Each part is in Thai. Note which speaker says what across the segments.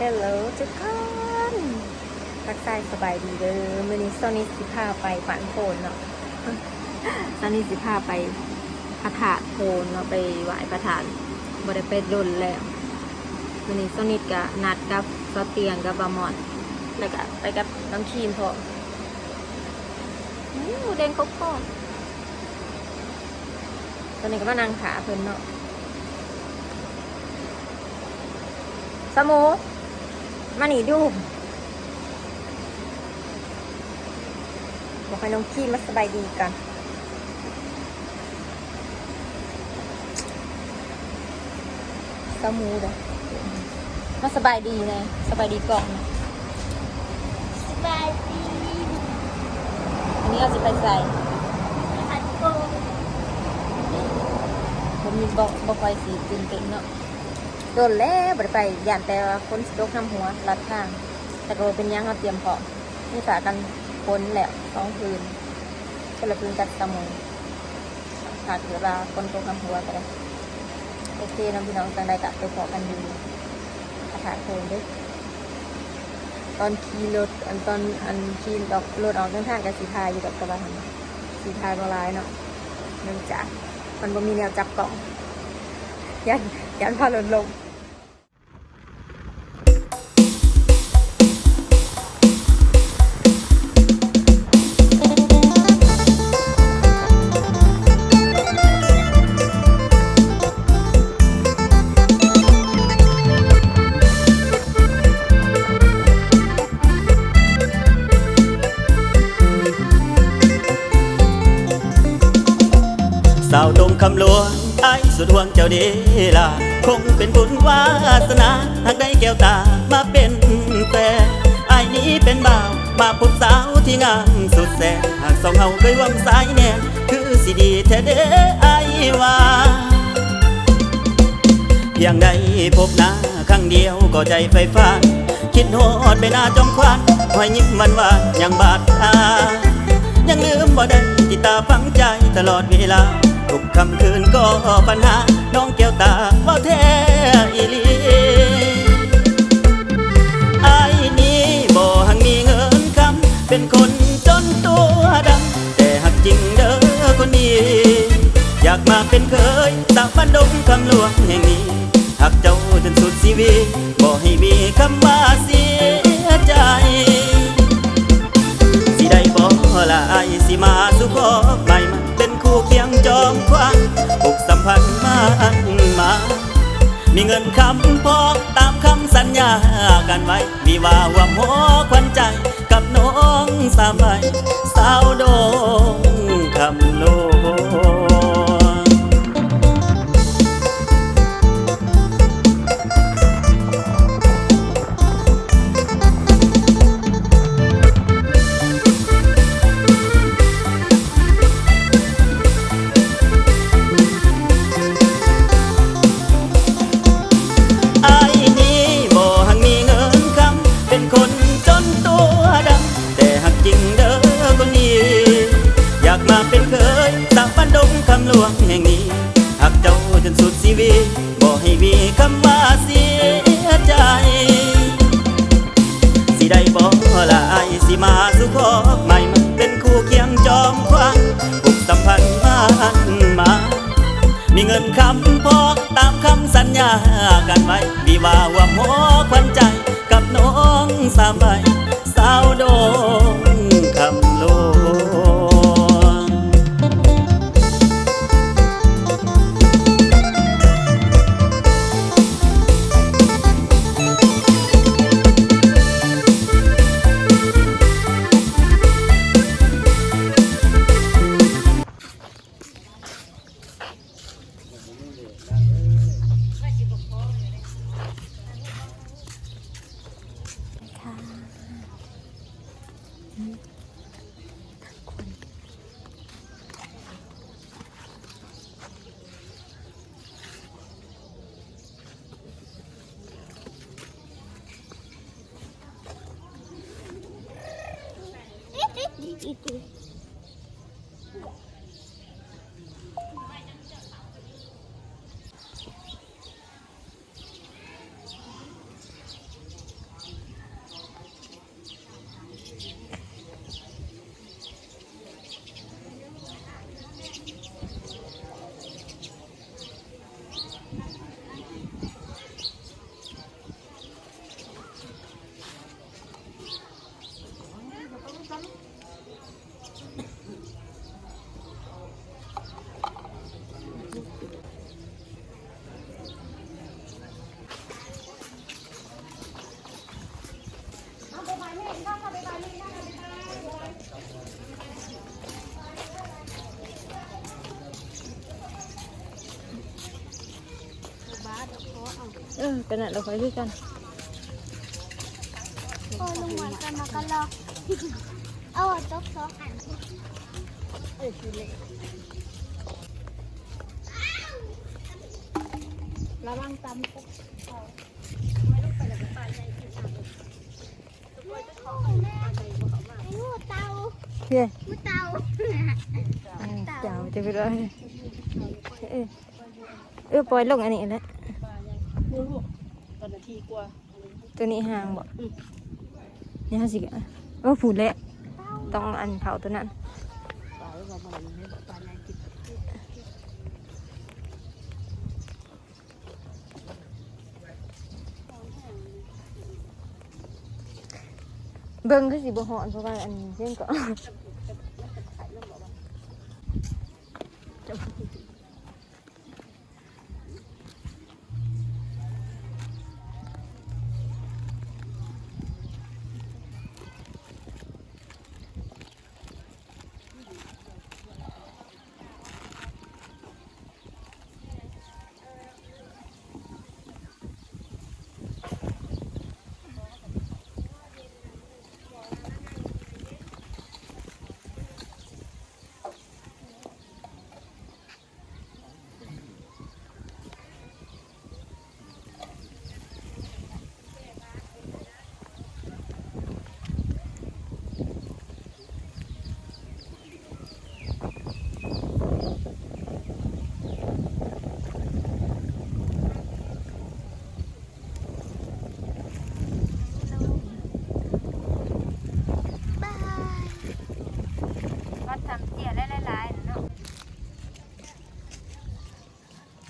Speaker 1: ฮลโหลทุกคนทักทายสบายดีเด้อมื้อนี้ซอนี่สิพาไปปันโพนเนาะซอนี่สิพาไปพระธาตุโพนเนาะไปไหว้พระธาตุบ่ได้ไปดนแล้วมื้อนี้ซอนิดก็นัดกับซเตียงกับบามอน แล้วก็ไปกับน้ำครีมพออู้แดงครบก็ตอนนี้ก็มานั่งขาเพิ่นเนาะสมู มาหนีดูบอกให้น้องขี้มาสบายดีกันสมูเด้อมาสบายดีนะสบายดีกล่องนะ
Speaker 2: สบายดี
Speaker 1: อันนี้เราจะไปใส่
Speaker 2: อัดโกง
Speaker 1: ผมมีบอกบอกไฟสีตื่นเต้นเนาะ โดนแล้วบ่ได้ไปย่านแต่ว่าคนสตกน้ำหัวลัดทาง แต่ก็บ่เป็นหยังเราเตรียมพร้อมนี่ฝากันพ้นแล้วสองคืนก็เลยคืนจัดสมุนหากเดี๋ยวลาคนตกน้ำหัวก็ได้โอเคน้องพี่น้องจังใดกะไปพอกันอยู่อาถรรโพนด้วยตอนขี่รถอันตอนอันขี่ดอกรถออกข้างๆกับสีทายอยู่กับกระบะสีทายบลายเนาะเนื่องจากมันบ่มีแนวจับกล่องยันยันพาลดลงา
Speaker 3: ยสุดห่วงเจ้าเดล่ะคงเป็นบุญวาสนาหากได้แก้วตามาเป็นแฟนไอ้ายนี้เป็นบ่าวมาพบสาวที่งามสุดแสนหากสองเฮาเคยวังสายแนนคือสิดีแท้เด้อไอ้ายว่าเพียงได้พบหน้าครั้งเดียวก็ใจไฟฟ้า คิดโหดไปหน้าจอมควันหอยยิ้มมันว่ายังบาดตายังลืมบ่ได้ที่ตาฝังใจตลอดเวลา คำคืนก็ปัญหา น้องแก้วตาว่าแท้อีลีไอ้นี้บ่หังมีเงินคำเป็นคนจนตัวดำ แต่หักจริงเด้อคนนี้ อยากมาเป็นเคยสาวบ้านดงคำหลวงแห่งนี้หักเจ้าจนสุดชีวิตบ่ให้มีคำว่าสีังอกสัมพันธ์มันมา มีเงินคำพอตามคำสัญญากันไว้มีวาว่าหมอควันใจกับน้องสามใบสาวโดงคำโล ได้บ่ละไอายสิมาสุขอใหม่มันเป็นคู่เคียงจอมควันผูกสัมพันธ์มันมา มีเงินคำพอตามคำสัญญากันไว้วิวาว่าหมอควันใจกับน้องสามใบสาวโด
Speaker 2: ส
Speaker 1: กันน่ะเราคอยคือกัน
Speaker 2: โอ้ลุงหมอนกันมากันรอเอาจกสองอัน
Speaker 1: ระวังตำกุ๊บ
Speaker 2: แม่ไอ้งูเตา
Speaker 1: เฮ้ย
Speaker 2: งูเตา
Speaker 1: เจ้าจะไปเลยเออเออปล่อยลงอันนี้แหละ
Speaker 4: ตอนนาทีกว่า
Speaker 1: ตัวนี้ห่างบ่นี่ฮะสิกะเออผูดแหละต้องอันเผาตัวนั้น
Speaker 4: ปลาแล้วก็มันให้ปลาใหญ่กิน
Speaker 1: เบิ่งคือสิบ่ฮอนเพราะว่าอันเช่นก็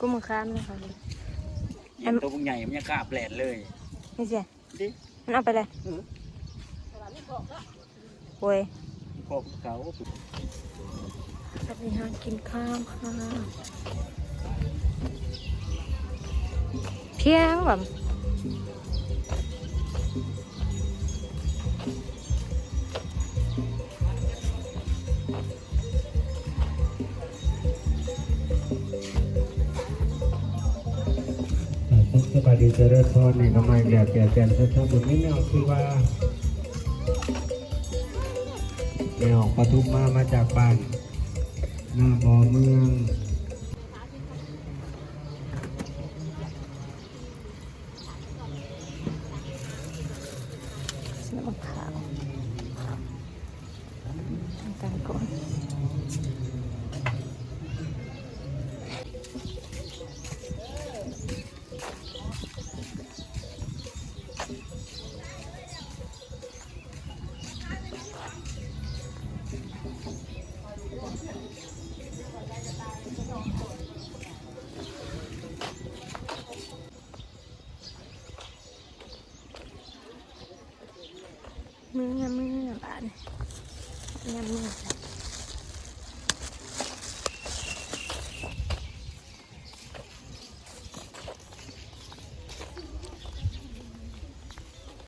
Speaker 1: กูมาค้ามนะคะ
Speaker 3: ยังตัวพวกใหญ่มันยังกล้าแปลนเลย
Speaker 1: นี่สิ
Speaker 3: ดิ
Speaker 1: มันเอาไปเลย
Speaker 3: เออ
Speaker 1: โอ้ย
Speaker 3: พวกเขา
Speaker 1: จะไปหากินข้าวค่ะเพียงแบบ
Speaker 5: สบายดีเจริญพรในกำลังแบบแก่แก่ชัดชัดบุญนี่แนวคือว่าแนวปทุมมามาจากบ้านหน้าบ่อเมือง
Speaker 1: มือเมื่อบานเมื่อมือ